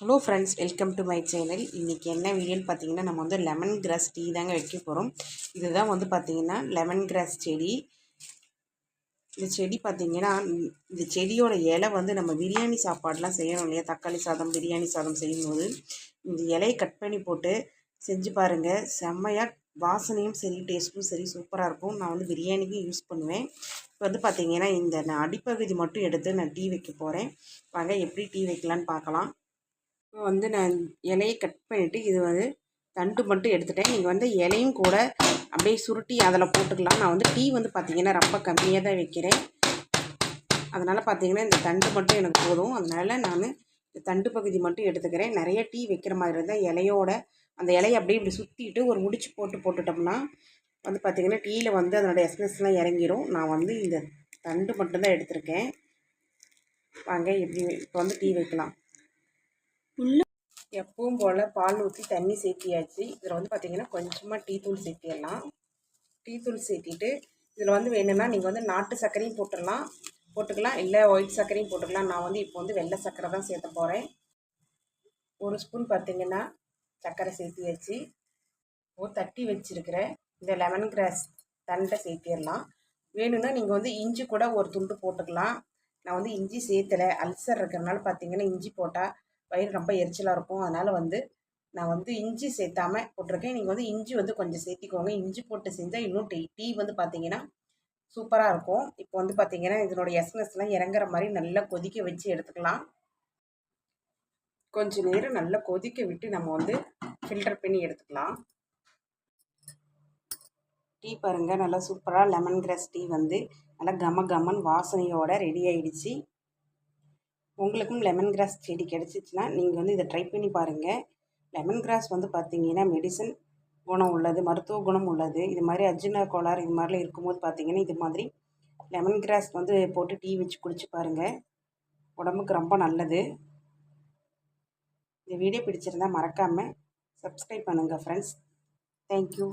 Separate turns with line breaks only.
Hello friends welcome to my channel இன்றைக்கி என்ன வீடியோன்னு பார்த்தீங்கன்னா நம்ம வந்து லெமன் கிராஸ் டீ தாங்க வைக்க போகிறோம் இதுதான் வந்து பார்த்திங்கன்னா லெமன் கிராஸ் செடி. இந்த செடி பார்த்திங்கன்னா இந்த செடியோட இலை வந்து நம்ம பிரியாணி சாப்பாடெலாம் செய்யணும் இல்லையா? தக்காளி சாதம் பிரியாணி சாதம் செய்யும்போது. இந்த இலையை கட் பண்ணி போட்டு செஞ்சு பாருங்கள் செம்மையாக வாசனையும் சரி டேஸ்ட்டும் சரி சூப்பராக இருக்கும். நான் வந்து பிரியாணிக்கும் யூஸ் பண்ணுவேன். இப்போ வந்து பார்த்திங்கன்னா இந்த நான் அடிப்பகுதி மட்டும் எடுத்து நான் டீ வைக்க போகிறேன் வாங்க எப்படி டீ வைக்கலான்னு பார்க்கலாம். இப்போ வந்து நான் இலையை கட் பண்ணிவிட்டு இது வந்து தண்டு மட்டும் எடுத்துட்டேன். நீங்கள் வந்து இலையும் கூட அப்படியே சுருட்டி அதில் போட்டுக்கலாம். நான் வந்து டீ வந்து பார்த்திங்கன்னா ரொம்ப கம்மியாக தான் வைக்கிறேன். அதனால் பார்த்திங்கன்னா இந்த தண்டு மட்டும் எனக்கு போதும். அதனால் நான் இந்த தண்டு பகுதி மட்டும் எடுத்துக்கிறேன். நிறைய டீ வைக்கிற மாதிரி இருந்தால் இலையோட அந்த இலையை அப்படியே இப்படி சுற்றிட்டு ஒரு முடிச்சு போட்டு போட்டுட்டோம்னா வந்து பார்த்திங்கன்னா டீயில் வந்து அதனோட எஸ்னஸ்லாம் இறங்கிடும் நான் வந்து இந்த தண்டு மட்டும்தான் எடுத்திருக்கேன். வாங்க எப்படி இப்போ வந்து டீ வைக்கலாம். எப்பவும் போல் பால் ஊற்றி தண்ணி சேர்த்தியாச்சு. இதில் வந்து பார்த்திங்கன்னா கொஞ்சமாக டீ தூள் சேர்த்திடலாம். டீ தூள் சேர்த்திட்டு இதில் வந்து வேணும்னா நீங்கள் வந்து நாட்டு சர்க்கரையும் போட்டுடலாம். போட்டுக்கலாம். இல்லை ஒயிட் சர்க்கரையும் போட்டுக்கலாம். நான் வந்து இப்போ வந்து வெள்ளை சர்க்கரை தான் சேர்த்த போகிறேன் ஒரு ஸ்பூன் பார்த்திங்கன்னா சர்க்கரை சேர்த்தியாச்சு. ஒரு தட்டி வச்சுருக்கிற இந்த லெமன் கிராஸ் தண்டை சேர்த்திடலாம். வேணும்னா நீங்கள் வந்து இஞ்சி கூட ஒரு துண்டு போட்டுக்கலாம். நான் வந்து இஞ்சி சேர்த்தலை. அல்சர் இருக்கிறனால பார்த்தீங்கன்னா இஞ்சி போட்டால் வயிறு ரொம்ப எரிச்சலாக இருக்கும். அதனால் வந்து நான் வந்து இஞ்சி சேர்த்தாம போட்டிருக்கேன். நீங்கள் வந்து இஞ்சி வந்து கொஞ்சம் சேர்த்திக்கோங்க இஞ்சி போட்டு செஞ்சால் இன்னும் டீ டீ வந்து பார்த்தீங்கன்னா சூப்பராக இருக்கும். இப்போ வந்து பார்த்தீங்கன்னா இதனுடைய எஸ்னஸ்லாம் இறங்குற மாதிரி நல்லா கொதிக்க வச்சு எடுத்துக்கலாம். கொஞ்சம் நேரம் நல்லா கொதிக்க விட்டு நம்ம வந்து ஃபில்டர் பண்ணி எடுத்துக்கலாம். டீ பாருங்கள் நல்லா சூப்பராக லெமன் கிராஸ் டீ வந்து நல்லா கம கமன் வாசனையோடு ரெடி ஆயிடுச்சு. உங்களுக்கும் லெமன் கிராஸ் செடி கிடச்சிச்சின்னா நீங்கள் வந்து இதை ட்ரை பண்ணி பாருங்கள் லெமன் கிராஸ் வந்து பார்த்தீங்கன்னா மெடிசன் குணம் உள்ளது மருத்துவ குணம் உள்ளது. இது மாதிரி அஜின கோளாறு இது மாதிரிலாம் இருக்கும்போது பார்த்தீங்கன்னா இது மாதிரி லெமன் கிராஸ் வந்து போட்டு டீ வச்சு குடிச்சு பாருங்கள் உடம்புக்கு ரொம்ப நல்லது. இந்த வீடியோ பிடிச்சிருந்தால் மறக்காமல் சப்ஸ்கிரைப் பண்ணுங்கள் ஃப்ரெண்ட்ஸ் தேங்க்யூ